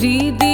হৃদয়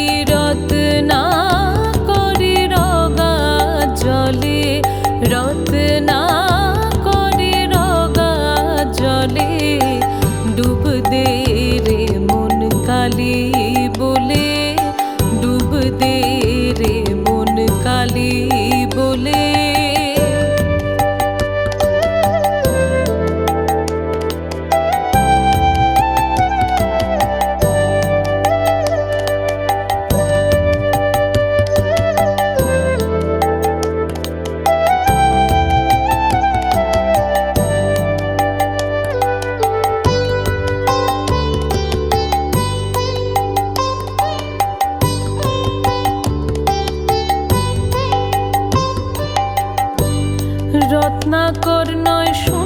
না কর নয় শুন